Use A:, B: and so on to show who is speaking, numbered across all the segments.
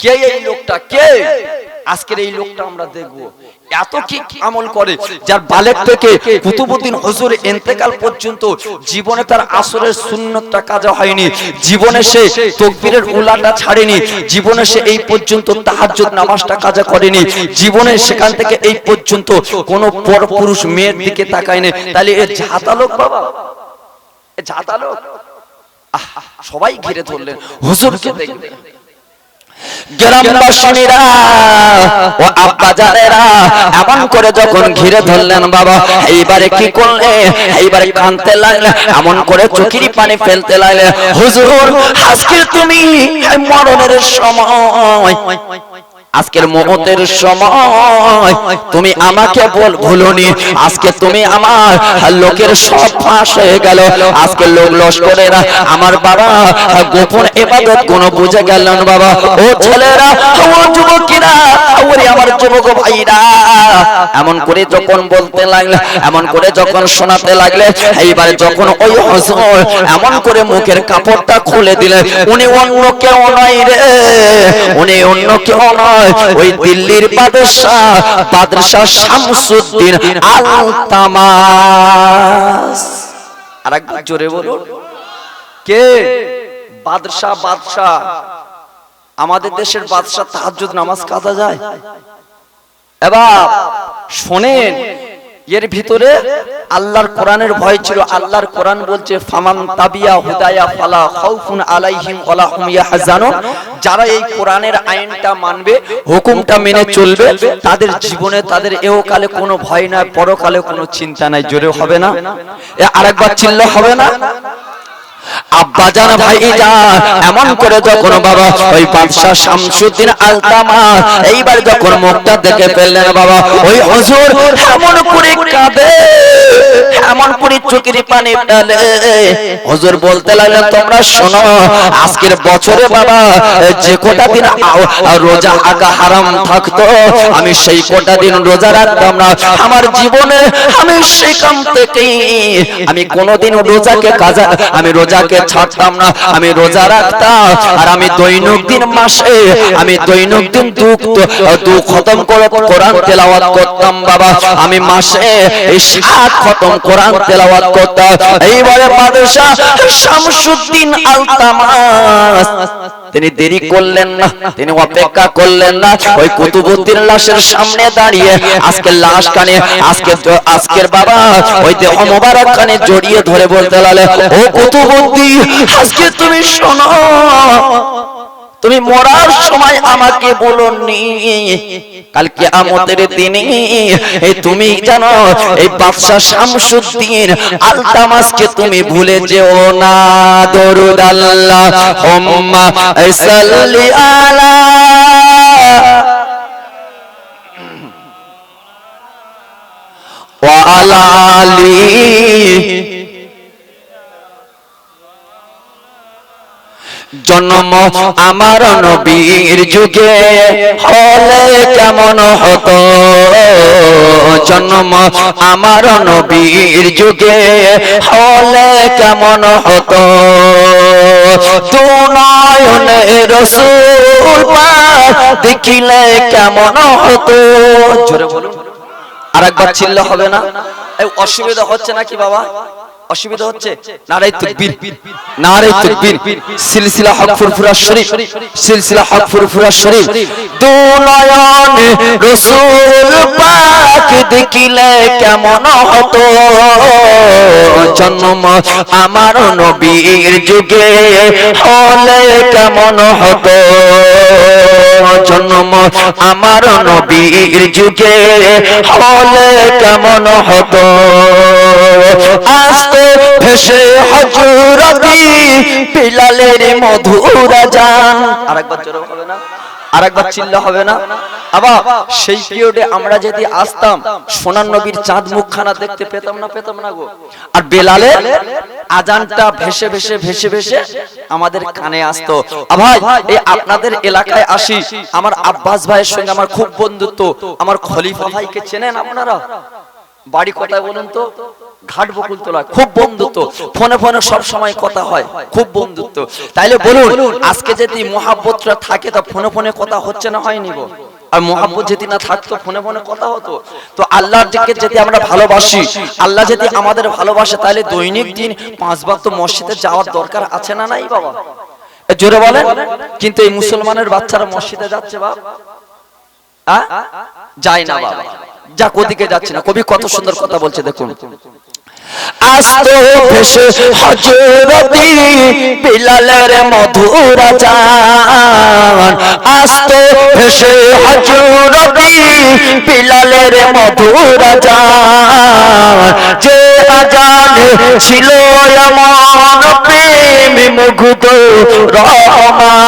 A: কে এই লোকটা? কে? আজকের এই লোকটা আমরা দেখব। এত কি আমল করে যার বালেক থেকে কুতুবুদ্দিন হুজুর ইন্তেকাল পর্যন্ত জীবনে তার আসরের সুন্নতটা কাজা হয়নি জীবনে সে তকবীরের উলাটা ছাড়েনি জীবনে সে এই পর্যন্ত তাহাজ্জুদ নামাজটা কাজা করেনি জীবনে সেখান থেকে এই পর্যন্ত কোন পরপুরুষ মেয়ের দিকে তাকায়নি। তাহলে এ ঝাতা লোক বাবা এ আহ, সবাই ঘিরে ধরলেন। হুজুরকে দেখলেন। গ্রামবাসীরা ও আব্বাজারেরা এমন করে যখন ঘিরে ধরলেন বাবা এইবারে কি করলে? এইবারে কানতে লাগলে এমন করে চোখের পানি ফেলতে লাগলে। হুজুর আজকে তুমি মরণের সময় আজকের মহতের সময় তুমি আমাকে বল ভুলনি। আজকে তুমি আমার লোকের সব ফাঁস হয়ে গেল। আজকে লোক লস্করেরা আমার বাবা গোপন এবাদত কোন বুঝে গেলেন বাবা। ও ছেলেরা, ও যুবকেরা, ওরে আমার যুবক ভাইরা। এমন করে যখন বলতে লাগলে, এমন করে যখন শোনাতে লাগলে, এইবারে যখন ওই হজর এমন করে মুখের কাপড়টা খুলে দিলে উনি অন্য কেউ নয় রে। উনি অন্য কেউ নয়। ওই দিল্লির বাদশাহ বাদশাহ শামসুদ্দিন আলতামাস। আরেকবার জোরে বলুন। কে? বাদশাহ বাদশাহ। আমাদের দেশের বাদশাহ তাহাজ্জুদ নামাজ কাদা যায়? এবার শোনেন। এর ভিতরে আল্লাহর কোরআনের ভয় ছিল। আল্লাহর কোরআন বলছে, ফামান তাবিয়া হুদায়া ফালা খাউফুন আলাইহিম ওয়ালা হুম ইয়াহজানুন। যারা এই কোরআনের আইনটা মানবে, হুকুমটা মেনে চলবে, তাদের জীবনে তাদের এওকালে কোনো ভয় নাই, পরকালে কোনো চিন্তা নাই, জোরে হবে না। আরেকবার চিল্লা হবে না? আব্বাজান ভাইজান এমন করে যখন বাবা, ওই বাদশা শামসুদ্দিন আলতামা, এইবার যখন মুখটা দেখে ফেললেন বাবা, ওই হুজুর এমন করে কাঁদে এমন করে পানি ফেলে। হুজুর বলতে লাগলেন, তোমরা শোনো, আজকের বছরে বাবা, যে কোটা দিন রোজা আগা হারাম থাকতো, আমি সেই কোটা দিন রোজা রাখতাম না। আমার জীবনে আমি সেখান থেকে আমি কোনোদিন রোজাকে কাজা, আমি রোজাকে ছাড়তাম না আমি রোজা রাখতাম আর আমি দৈনন্দিন মাসে আমি দৈনন্দিন দুঃখ দুঃখ খতম করে কোরআন তেলাওয়াত করতাম বাবা আমি মাসে এই সাত খতম কোরআন তেলাওয়াত করতাম এইবারে বাদশা শামসুদ্দিন আলতামাস। তিনি দেরি করলেন না তিনি অপেক্ষা করলেন না ওই কুতুবুদ্দিন লাশের সামনে দাঁড়িয়ে আজকে লাশ কানে আজকে আজকের বাবা ওই দেহ মোবারক কানে জড়িয়ে ধরে বলতে লাগলে ও কুতুবুদ্দিন আজকে তুমি শোনো। তুমি মরার সময় আমাকে বলনি। কালকে আমতের দিনে এই তুমি জানো এই বাদশাহ শামসুদ্দিন আলতামাসকে তুমি ভুলে যেও না। দরুদ আল্লাহ হুম্মা সাল্লি আলা। ওয়া আলা আলি। জন্ম আমার নবীর যুগে হলে কেমন হতো? জন্ম আমার নবীর যুগে হলে কেমন হতো? তু নয়নে রসুল দেখিলে কেমন হতো? বলুন। আরেকবার চিল্লা হবে না? অসুবিধা হচ্ছে নাকি বাবা? অসুবিধা হচ্ছে? নারাই তাকবীর। নারাই তাকবীর। সিলসিলা হক ফুরফুরা শরীফ। সিলসিলা হক ফুরফুরা শরীফ। দু নয়নে রাসূল পাক দেখিলে কেমন হতো? জন্ম আমার নবীর যুগে হলে কেমন হতো? জন্ম আমার নবীর যুগে হলে কেমন হতো? আসতো ভেসে হজরতি বিলালের মধুরা জান আরেকবার হবে না? আবার সেই পিরিয়ডে আমরা যদি আসতাম, সোনার নবীর চাঁদ মুখখানা দেখতে পেতাম না পেতাম না গো। আর বেলালে আজানটা ভেসে ভেসে ভেসে ভেসে আমাদের কানে আসতো। ভাই, এই আপনাদের এলাকায় আসি। আমার আব্বাস ভাইয়ের সঙ্গে আমার খুব বন্ধুত্ব। আমার খলিফা ভাইকে চেনেন আপনারা?
B: বাড়ি কোথায় বলুন তো? ঘাট বকুল তোলা খুব বন্ধুত্ব। ফোনে ফোনে সব সময় কথা হয়, খুব বন্ধুত্ব। তাইলে বলুন, আজকে যদি মহাব্বতটা থাকে তা ফোনে ফোনে কথা হচ্ছে না হয়নি গো আর মহাব্বত যদি না থাকতো ফোনে ফোনে কথা হতো? তো আল্লাহর দিকে যদি আমরা ভালোবাসি, আল্লাহ যদি আমাদের ভালোবাসে তাহলে দৈনিক দিন পাঁচবার তো মসজিদে যাওয়ার দরকার আছে না নাই বাবা? জোরে বলেন, কিন্তু এই মুসলমানের বাচ্চারা মসজিদে যাচ্ছে বাবা? যায় না বাবা। যা ওদিকে যাচ্ছে না, কবি কত সুন্দর কথা বলছে, দেখুন।
A: আস্ত ভেসে হজরতি বিলালের ছিল মুগ্ধ রহমান।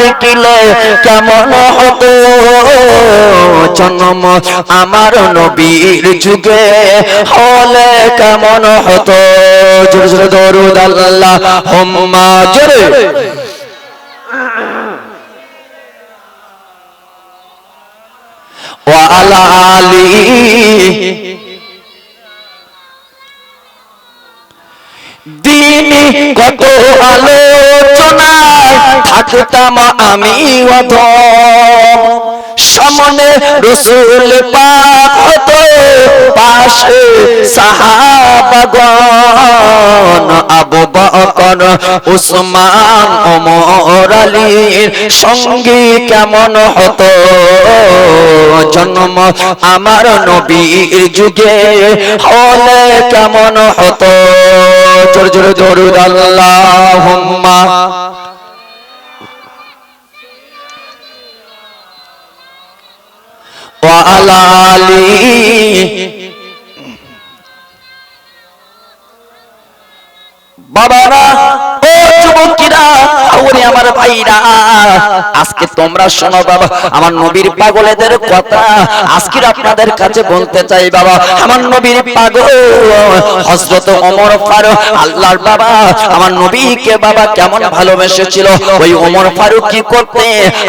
A: দেখিলে কেমন হতো জন্ম আমার নবীর যুগে হলে কেমন হতো? জোরে জোরে দরুদ আল্লাহ, হুম্মা, জোরে। দিনী কত আলোচনায় থাকতাম আমি অধম সামনে রসুল পাক হতো পাশে সাহাবাগন আবু বকর, উসমান, ওমর আলীর সঙ্গী কেমন হতো? জন্ম আমার নবীর যুগে হলে কেমন হতো? জোর জোরে দরুদ আল্লাহুম্মা।
B: বাবারা ওরে আমার ভাইরা, আজকে তোমরা শোনো বাবা, আমার নবীর পাগলেদের কথা। আজকে আপনাদের কাছে বলতে চাই বাবা, আমার নবীর পাগল, হযরত ওমর ফারুক, আল্লাহর বাবা, আমার নবীকে বাবা কেমন ভালোবেসেছিল? ওই ওমর ফারুক কি করতে?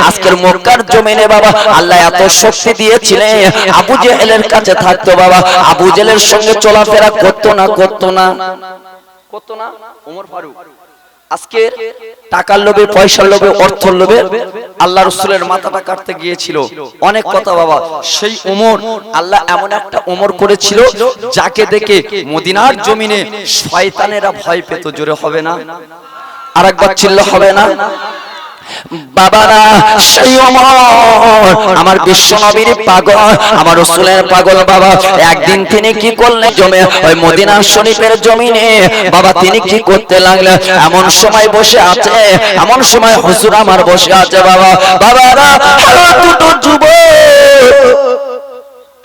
B: আজকের মক্কার জমিনে বাবা, আল্লাহ এত শক্তি দিয়েছিলেন। আবু জেহেলের কাছে থাকতো বাবা, আবু জেহেলের সঙ্গে চলাফেরা করতো না করতো না। করতো না? ওমর ফারুক। আজকে টাকার লোভে, পয়সার লোভে, অর্থর লোভে আল্লাহ রসুলের মাথাটা কাটতে গিয়েছিল। অনেক কথা বাবা, সেই উমর আল্লাহ এমন একটা ওমর করেছিল যাকে দেখে মদিনার জমিনে শয়তানেরা ভয় পেত, জোরে হবে না? আর একবার চিল্ল হবে না?
A: বাবারা, সেই অমর। আমার বিশ্ব নবীর পাগল, আমার রসুলের পাগল বাবা। একদিন তিনি কি করলেন জমে? ওই মদিনা শরীফের জমিনে। বাবা, তিনি কি করতে লাগলেন? এমন সময় বসে আছে, এমন সময় হুজুর আমার বসে আছে বাবা। বাবারা দুটো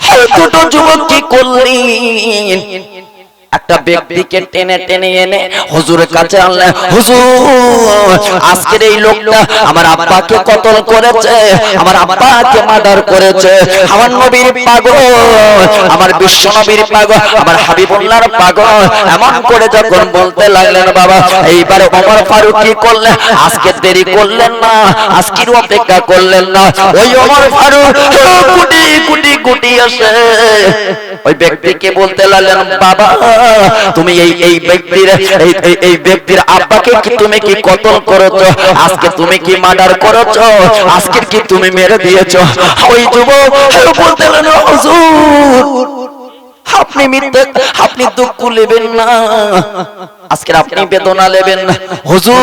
A: হ্যালো দুটো যুবক, কি করলেন? একটা ব্যক্তিকে টেনে টেনে এনে হুজুরের কাছে আনলেন হুজুর আজকের এই লোকটা আমার আব্বাকে কতল করেছে আমার আব্বাকে মার্ডার করেছে আমার নবীর পাগল আমার বিশ্ব নবীর পাগল আমার হাবিবুল্লাহর পাগল এমন করে যখন বলতে লাগলেন বাবা এইবার ওমর ফারুক কি করলেন আজকে দেরি করলেন না আজকের অপেক্ষা করলেন না ওই ওমর ফারুক কুটি কুটি কুটি আসে ওই ব্যক্তিকে বলতে লাগলেন বাবা তুমি এই এই ব্যক্তির এই ব্যক্তির আব্বাকে কি তুমি কি কতল করেছ? আজকে তুমি কি মার্ডার করেছ? আজকে কি তুমি মেরে দিয়েছ? ওই যুবক বলতে হুজুর। আপনি মিথ্যে, আপনি দুঃখ নেবেন না। আজকে আপনি বেদনা নেবেন না। হুজুর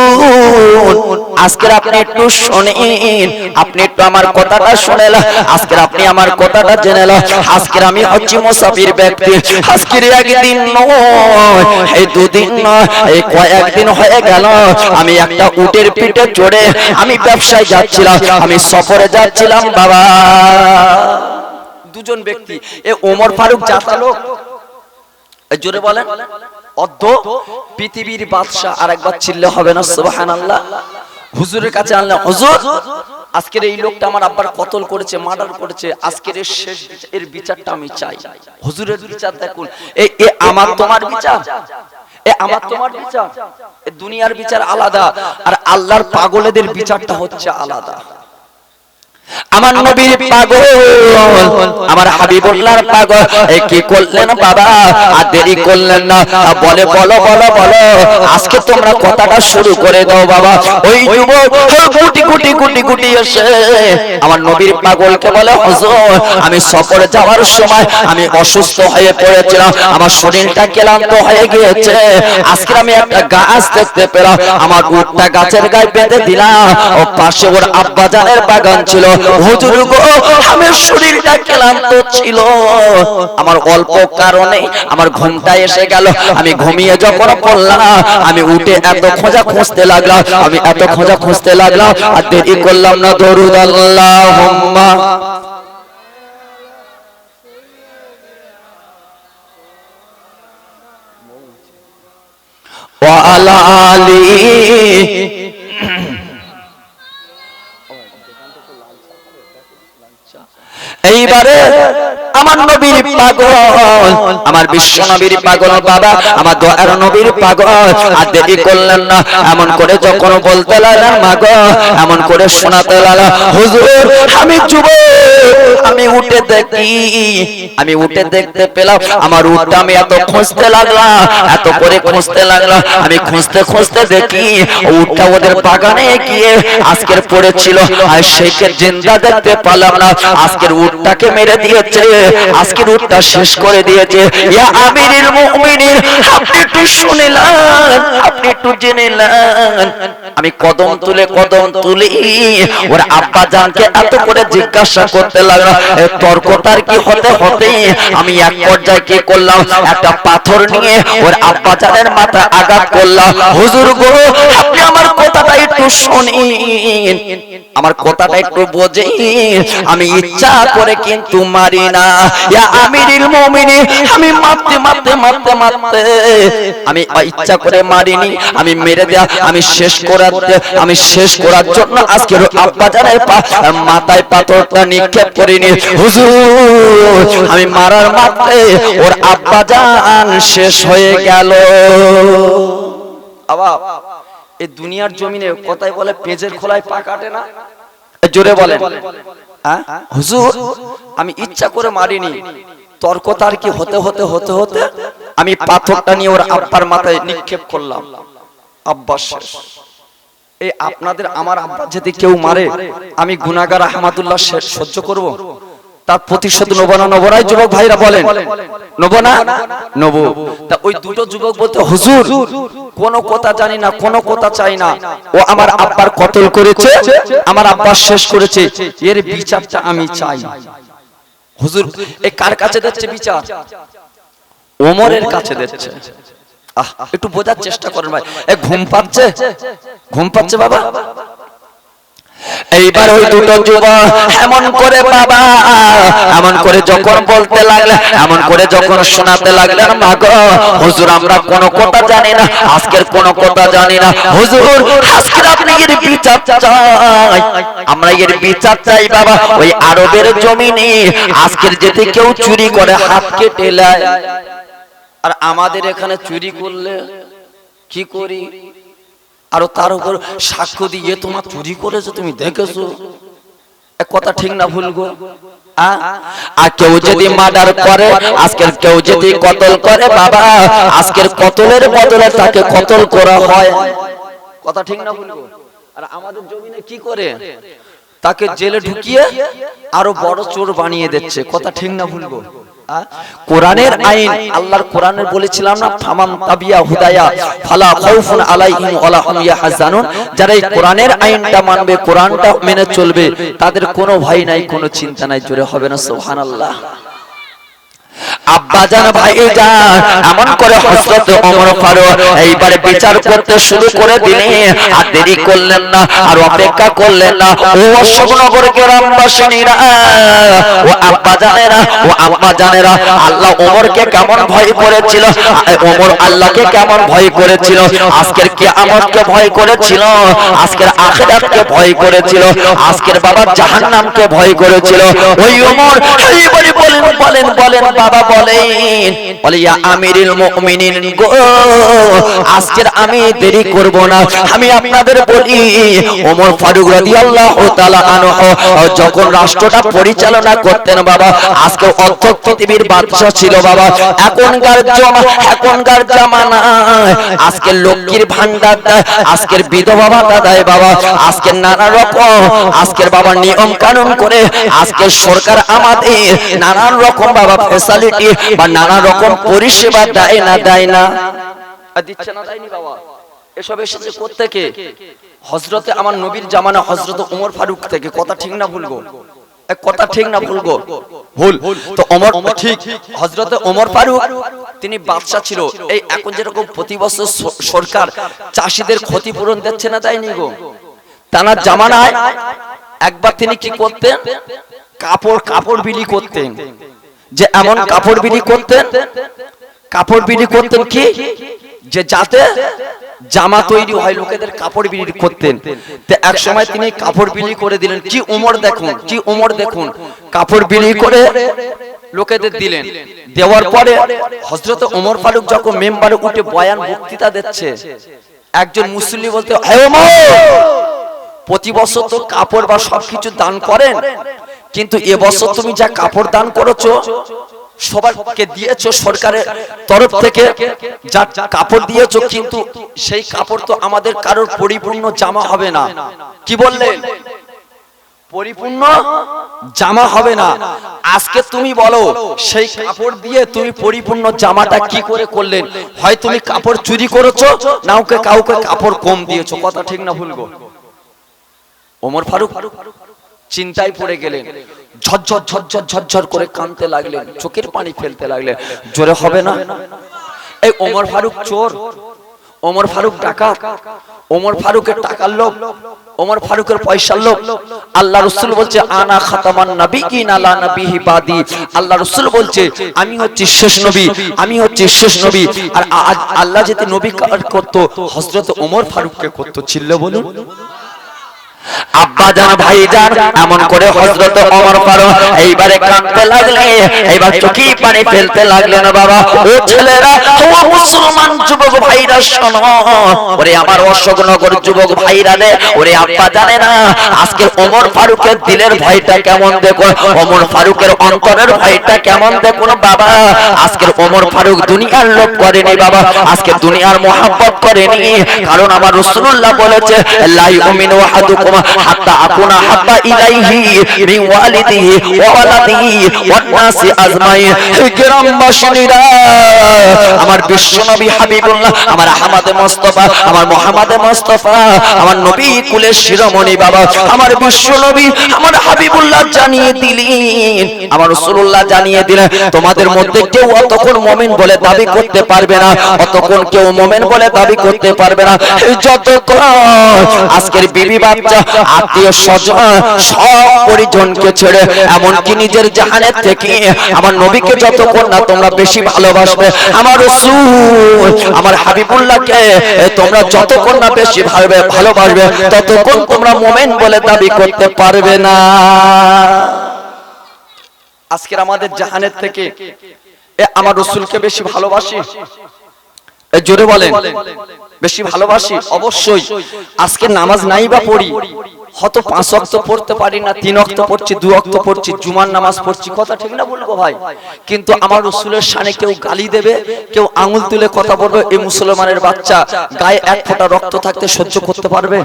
A: আজকে আপনি একটু শোনেন। আপনি একটু আমার কথাটা শুনেলা আজকে আপনি আমার কথাটা জেনেলা আজকে আমি হচ্ছি মুসাফির ব্যক্তি। আজকের একদিন নয়, এই দুদিন নয়, এই কয়েকদিন হয়ে গেল। আমি একটা উটের পিঠে চড়ে আমি ব্যবসায় যাচ্ছিলাম। আমি সফরে যাচ্ছিলাম বাবা।
B: দুজন ব্যক্তি। এ ওমর ফারুক জাতা লোক। জোরে বলেন অর্ধ পৃথিবীর বাদশাহ। আর একবার চিল্লে হবে না সুবহানাল্লাহ। হুজুরের কাছে আনলাম হুজুর আজকের এই লোকটা আমার আব্বার কতল করেছে মার্ডার করেছে আজকের এর শেষ এর বিচারটা আমি চাই। হুজুরের বিচার দেখুন। এ এ আমার তোমার বিচার। এ আমার তোমার বিচার। এ দুনিয়ার বিচার আলাদা আর আল্লাহর পাগলেদের বিচারটা হচ্ছে আলাদা।
A: আমার নবীর পাগল। আমার হাবিবুল্লাহর পাগল। এ কি করলেন বাবা? আর দেরি করলেন না। বলে বলো বলো বলো আজকে তোমরা কথাটা শুরু করে দাও বাবা। ওই যুবক গুটি গুটি গুটি গুটি এসে আমার নবীর পাগলকে বলে হুজুর আমি সফরে যাওয়ার সময় আমি অসুস্থ হয়ে পড়েছিলাম। আমার শরীরটা ক্লান্ত হয়ে গিয়েছে। আজকে আমি একটা গাছ দেখতে পেলাম। আমার উটটা গাছের গায়ে বেঁধে দিলাম। ও পাশে ওর আব্বাজানের বাগান ছিল হুজুর গো আমার শরীরটা ক্লান্ত ছিল আমার অল্প কারণে আমার ঘুমটা এসে গেল আমি ঘুমিয়ে যখন পড়লাম আমি উঠে এত খোঁজা খুঁজতে লাগলাম আমি এত খোঁজা খুঁজতে লাগলাম আর দেরি করলাম না দরুদ আল্লাহুম্মা وعلى آله এইবারে আমার নবীর পাগল, আমার বিশ্ব নবীর পাগল বাবা, আমার দয়ার নবীর পাগল। আর দেরি করলেন না, এমন করে যখন বলতে লাগলেন, মাগ, এমন করে শোনাতে লাগলাম হুজুর, আমি যুব আমি উঠে দেখি, আমি উঠে দেখতে পেলাম, আমার উঠটা আমি এত খুঁজতে লাগলাম, এত করে খুঁজতে লাগলাম, আমি খুঁজতে খুঁজতে দেখি, উঠটা ওদের বাগানে গিয়ে আজকের পড়েছিল, আর সেইকে জিন্দা দেখতে পেলাম না, আজকের উঠটাকে মেরে দিয়েছে আজকের উটটা শেষ করে দিয়েছে। ইয়া আমিরুল মুমিনিন, আপনি একটু শুনিলেন আপনি একটু জেনেলেন আমি কদম তুলে কদম তুলি। ওর আব্বা জানকে এত করে জিজ্ঞাসা করতে লাগল তর্কটার কি হতে হতে আমি এক পর্যায়ে কি করলাম? একটা পাথর নিয়ে ওর আব্বা জানের মাথা আঘাত করলাম। হুজুর গো আমার কথাটা একটু শুনিন। আমার কথাটা একটু বোঝেন। আমি ইচ্ছা করে কিন্তু মারি না। আমিরুল মুমিনিন, আমি মারতে মারতে মারতে মারতে। আমি ইচ্ছা করে মারিনি। আমি মেরে দেয়া, আমি শেষ করার আমি শেষ করার জন্য আজকে আব্বা জানের মাথায় পাথরটা নিক্ষেপ করিনি। হুজুর, আমি মারার মাত্রে ওর আব্বা জান শেষ হয়ে গেল।
B: আবা এই দুনিয়ার জমিনে কথাই বলে পেঁচের খোলায় পা কাটে না? জোরে বলেন। হ্যাঁ? হুজুর আমি ইচ্ছা করে মারিনি। তর্ক তার কি হতে হতে হতে হতে? আমি পাথরটা নিয়ে ওর আব্বার মাথায় নিক্ষেপ করলাম। আব্বা শেষ। এই আপনাদের আমার আব্বা যদি কেউ মারে আমি গুনাগার আহমাদুল্লাহ শেষ। সহ্য করব? তার প্রতিশোধ নেব না নেব না যুবক ভাইরা বলেন। নেব না নেব তা ওই দুটো যুবক বলতে হুজুর কোন কথা জানি না কোনো কথা চাই না। ও আমার আব্বার কতল করেছে আমার আব্বা শেষ করেছে এর বিচারটা আমি চাই। হুজুর এ কার কাছে দিচ্ছে বিচার? ওমরের কাছে দিচ্ছে আহ একটু বোঝার চেষ্টা করেন ভাই। এ ঘুম পাচ্ছে? ঘুম পাচ্ছে বাবা।
A: এইবার ওই দুটো যুবক এমন করে বাবা, এমন করে যখন বলতে লাগলে এমন করে যখন শোনাতে লাগলেন, মা গো, হুজুর, আমরা কোনো কথা জানি না, আজকের কোনো কথা জানি না। হুজুর, আজকের আপনি এর বিচার চাই। আমরা এর বিচার চাই, বাবা, ওই আরবের জমিনে। আজকের যেতে কেউ চুরি করে, হাত কেটে নেয়।
B: আর আমাদের এখানে চুরি করলে কি করি? আর তার উপর সাক্ষ্য দিয়ে তোমার চুরি করেছ তুমি দেখেছ? কথা ঠিক না ভুল গো?
A: আর কেউ যদি মার্ডার করে আজকের কেউ যদি কতল করে বাবা আজকের কতলের বদলে তাকে কতল করা হয়?
B: কথা ঠিক না ভুল গো? আর আমাদের জমিনে কি করে? তাকে জেলে ঢুকিয়ে আরও বড় চোর বানিয়ে দিচ্ছে। কথা ঠিক না ভুল গো? আ? কোরআনের আইন, আল্লাহর কোরআনের বলেছিলাম না, ফামান তাবিয়া হুদায়া, ফালা খাউফুন আলাইহিম ওয়ালা হুম ইয়াহজানুন। যারা এই কোরআনের আইনটা মানবে, কোরআনটা মেনে চলবে, তাদের কোনো ভয় নাই, কোনো চিন্তা নাই, জোরে হবে না, সুবহানাল্লাহ।
A: আব্বা জান ভাই যান এমন করে হযরত ওমর ফারুক এইবারে বিচার করতে শুরু করে দিলেন আর দেরি করলেন না, আর অপেক্ষা করলেন না। ও অশোকনগর গ্রামবাসীরা ও আব্বা জানেরা, ও আম্মাজানেরা আল্লাহ ওমরকে কেমন ভয় করেছিল ওমর আল্লাহকে কেমন ভয় করেছিল? আজকের কিয়ামতকে ভয় করেছিল, আজকের আখিরাতকে ভয় করেছিল, আজকের বাবা জাহান্নামকে ভয় করেছিল। ওই ওমর এইবারে বলেন বলেন বলেন বাবা বলেন, বলে, ইয়া আমিরুল মুমিনিন গো, আজকের আমি দেরি করব না। আমি আপনাদের বলি, ওমর ফারুক রাদিয়াল্লাহু তাআলা আনহু, যখন রাষ্ট্রটা পরিচালনা করতেন বাবা, আজকে অর্থ পৃথিবীর বাদশা ছিল বাবা। এখনকার এখনকার জামানায় আজকে লক্ষ্মীর ভান্ডার দেয়, আজকের বিধবা ভাতা দেয় বাবা। আজকের নানা রকম, আজকের বাবা নিয়ম কানুন করে, আজকে সরকার আমাদের নানান রকম বাবা ফ্যাসিলিটি বা নানা রকম পরিষেবা দেয় না দেয় না।
B: দিচ্ছে না তাইনি বাবা। এসব এসেছে কোত্থেকে? হজরতে আমার নবীর জামানা হজরত ওমর ফারুক থেকে। কথা ঠিক না ভুলবো কথা ঠিক না ভুল তো ওমর ঠিক। ওমর ফারুক তিনি বাদশা ছিল। এই এখন যেরকম প্রতি বছর সরকার চাষিদের ক্ষতিপূরণ দিচ্ছে না তাইনি গো? তানার জামানায় একবার তিনি কি করতেন? কাপড় কাপড় বিলি করতেন। যে এমন কাপড় বিলি করতেন কাপড় বিলি করতেন কি? যে যাতে জামা তৈরি হয় লোকেদের কাপড় বিলি করতেন। তো এক সময় তিনি কাপড় বিলি করে দিলেন। কি উমর দেখুন কি উমর দেখুন? কাপড় বিলি করে লোকেদের দিলেন। দেওয়ার পরে হজরত ওমর ফারুক যখন মেম্বারে উঠে বয়ান বক্তৃতা দিচ্ছে একজন মুসল্লি বলতে "হে ওমর, প্রতি বছর তো কাপড় বা সবকিছু দান করেন। কিন্তু এবছর তুমি যা কাপড় দান করেছ, সবাইকে দিয়েছ সরকারের তরফ থেকে, যা কাপড় দিয়েছ, কিন্তু সেই কাপড় তো আমাদের কারোর পরিপূর্ণ জামা হবে না। কি বললেন পরিপূর্ণ জামা হবে না। আজকে তুমি বলো, সেই কাপড় দিয়ে তুমি পরিপূর্ণ জামাটা কি করে করলেন? হয় তুমি কাপড় চুরি করেছ, না কাউকে কাপড় কম দিয়েছ? কথা ঠিক না ভুলবো ওমর ফারুক চিন্তায় পড়ে গেলেন, ঝরঝর ঝরঝর ঝরঝর করে কানতে লাগলেন, চোখের পানি ফেলতে লাগলেন। জোরে হবে না? এই ওমর ফারুক চোর। ওমর ফারুক ডাকাত। ওমর ফারুকের টাকার লোভ। ওমর ফারুকের পয়সার লোভ। আল্লাহ রসুল বলছে, আনা খাতামান নবী কি নালা নবী বাদি। আল্লাহ রসুল বলছে, আমি হচ্ছি শেষ নবী, আমি হচ্ছি শেষ নবী। আর আল্লাহ যদি নবী করতো হজরত ওমর ফারুককে করতো, ছিল বলুন?
A: আজকে ফারুকের দিলের ভয়টা কেমন দেখো ওমর ফারুকের অন্তরের ভয়টা কেমন দেখুন বাবা? আজকের ওমর ফারুক দুনিয়ার লোক করেনি বাবা, আজকে দুনিয়ার মোহাব্বত করেনি। কারণ আমার রাসূলুল্লাহ বলেছে আহাদুকুম হাত্তা আকুনা আমার বিশ্বনবী হাবিবুল্লাহ, আমার আহমদ মুস্তাফা, আমার মুহাম্মদ মুস্তাফা, আমার নবী কুলের শিরোমণি বাবা, আমার বিশ্বনবী, আমার হাবিবুল্লাহ জানিয়ে দিলেন, আমার রাসূলুল্লাহ জানিয়ে দিলেন, তোমাদের মধ্যে কেউ অতক্ষণ মুমিন বলে দাবি করতে পারবে না, অতক্ষণ কেউ মুমিন বলে দাবি করতে পারবে না। যতক্ষণ আজকের বিবি বাচ্চা আত্মীয় স্বজন সব পরিজনকে ছেড়ে এমনকি নিজের জাহানের থেকে আমার নবীকে যতক্ষণ না তোমরা বেশি ভালোবাসবে আমার রসুল আমার হাবিবুল্লাহকে তোমরা যতক্ষণ না বেশি ভালবে ভালোবাসবে ততক্ষণ তোমরা মোমেন বলে দাবি করতে পারবে না।
B: আজকের আমাদের জাহানের থেকে আমার রসুলকে বেশি ভালোবাসি? জোরে বলেন। বেশি ভালোবাসি? অবশ্যই। আজকে নামাজ নাই বা পড়ি, হয়তো পাঁচ অক্ত পড়তে পারি না, তিন অক্ত পড়ছি, দু অক্ত পড়ছি, জুমার নামাজ পড়ছি, কথা ঠিক না বলব ভাই? কিন্তু আমার রসুলের সানে কেউ গালি দেবে, কেউ আঙুল তুলে কথা বলবে, এই মুসলমানের বাচ্চা গায়ে এক ফোঁটা রক্ত থাকতে সহ্য করতে পারবে?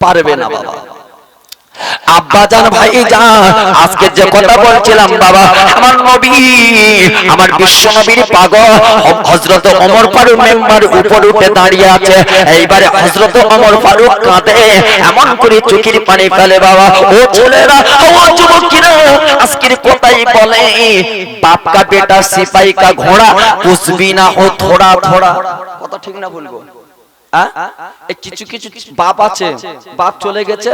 B: পারবে না বাবা।
A: আব্বাজান ভাই যান আজকে যে কথা বলছিলাম বাবা আমার নবী আমার বিশ্ব নবীর পাগল হযরত ওমর ফারুক মেম্বার উপর উঠে দাঁড়িয়ে আছে এইবারে হযরত ওমর ফারুক কাঁদে এমন করে চুকির পানি ফেলে বাবা ও ছেলেরা ও যুবকেরা আজকের কথাই বলে বাপ কা বেটা সিপাই কা ঘোড়া পুষবি না হো থোড়া থোড়া
B: কথা ঠিক না বলব কিছু কিছু বাপ আছে, বাপ চলে গেছে,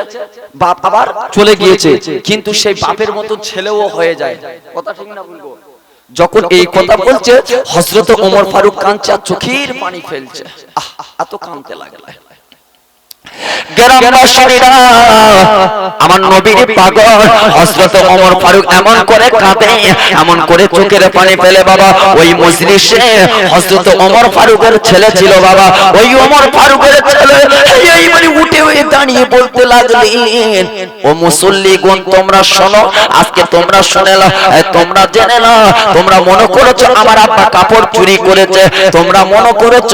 B: বাপ আবার চলে গিয়েছে, কিন্তু সেই বাপের মতো ছেলেও হয়ে যায়। কথা ঠিক না বলব যখন এই কথা বলছে হজরত ওমর ফারুক কাঁদছে চোখের পানি ফেলছে। এত কাঁদতে লাগল
A: গ্রামবাসীরা আমার নবীর পাগল হযরত ওমর ফারুক এমন করে কাঁদে এমন করে চোখের পানি ফেলে বাবা ওই মজলিসে হযরত ওমর ফারুকের ছেলে ছিল বাবা ওই ওমর ফারুকের ছেলে এই মানে উঠে হয়ে দাঁড়িয়ে বলতে লাগলেন ও মুসল্লিগণ তোমরা শোনো আজকে তোমরা শুনে নাও, তোমরা জেনে নাও তোমরা মনে করেছ আমার আব্বা কাপড় চুরি করেছে তোমরা মনে করেছ